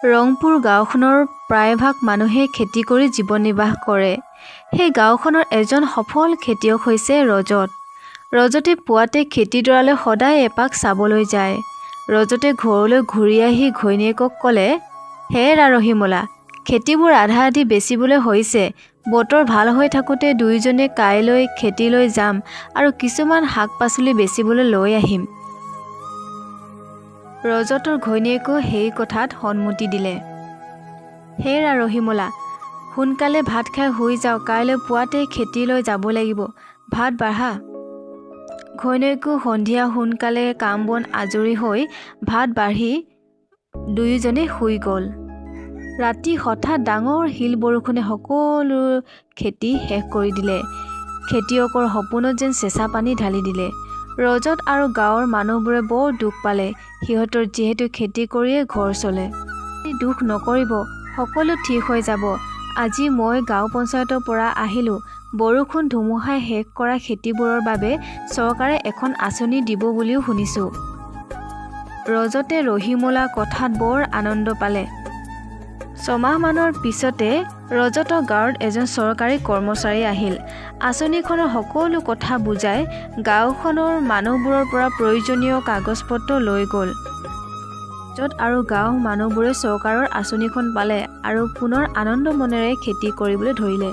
ৰংপুৰ গাঁওখনৰ প্ৰায়ভাগ মানুহে খেতি কৰি জীৱন নিৰ্বাহ কৰে। সেই গাঁওখনৰ এজন সফল খেতিয়ক হৈছে ৰজত। ৰজতে পুৱাতে খেতিডৰালৈ সদায় এপাক চাবলৈ যায়। ৰজতে ঘৰলৈ ঘূৰি আহি ঘৈণীয়েকক ক'লে হে ৰাৰহীমলা খেতিবোৰ আধা আধি বেচিবলৈ হৈছে। বতৰ ভাল হৈ থাকোঁতে দুয়োজনে কাইলৈ খেতিলৈ যাম আৰু কিছুমান শাক পাচলি বেচিবলৈ লৈ আহিম। ৰজতৰ ঘৈণীয়েকেও সেই কথাত সন্মতি দিলে। হে ৰাৰহীমলা সোনকালে ভাত খাই শুই যাওঁ কাইলৈ পুৱাতে খেতিলৈ যাব লাগিব ভাত বাঢ়া ঘৈণীয়েকো সন্ধিয়া সোনকালে কাম বন আজৰি হৈ ভাত বাঢ়ি দুয়োজনে শুই গ'ল। ৰাতি হঠাৎ ডাঙৰ শিল বৰষুণে সকলো খেতি শেষ কৰি দিলে। খেতিয়কৰ সপোনত যেন চেঁচা পানী ঢালি দিলে। ৰজত আৰু গাঁৱৰ মানুহবোৰে বৰ দুখ পালে। সিহঁতৰ যিহেতু খেতি কৰিয়ে ঘৰ চলে। দুখ নকৰিব সকলো ঠিক হৈ যাব। আজি মই গাঁও পঞ্চায়তৰ পৰা আহিলোঁ। বৰষুণ ধুমুহাই শেষ কৰা খেতিবোৰৰ বাবে চৰকাৰে এখন আঁচনি দিব বুলিও শুনিছোঁ। ৰজতে ৰহিমলা কথাত বৰ আনন্দ পালে। ছমাহমানৰ পিছতে ৰজতৰ গাঁৱত এজন চৰকাৰী কৰ্মচাৰী আহিল। আঁচনিখনৰ সকলো কথা বুজাই গাঁওখনৰ মানুহবোৰৰ পৰা প্ৰয়োজনীয় কাগজ পত্ৰ লৈ গ'ল। য'ত আৰু গাঁৱৰ মানুহবোৰে চৰকাৰৰ আঁচনিখন পালে আৰু পুনৰ আনন্দ মনেৰে খেতি কৰিবলৈ ধৰিলে।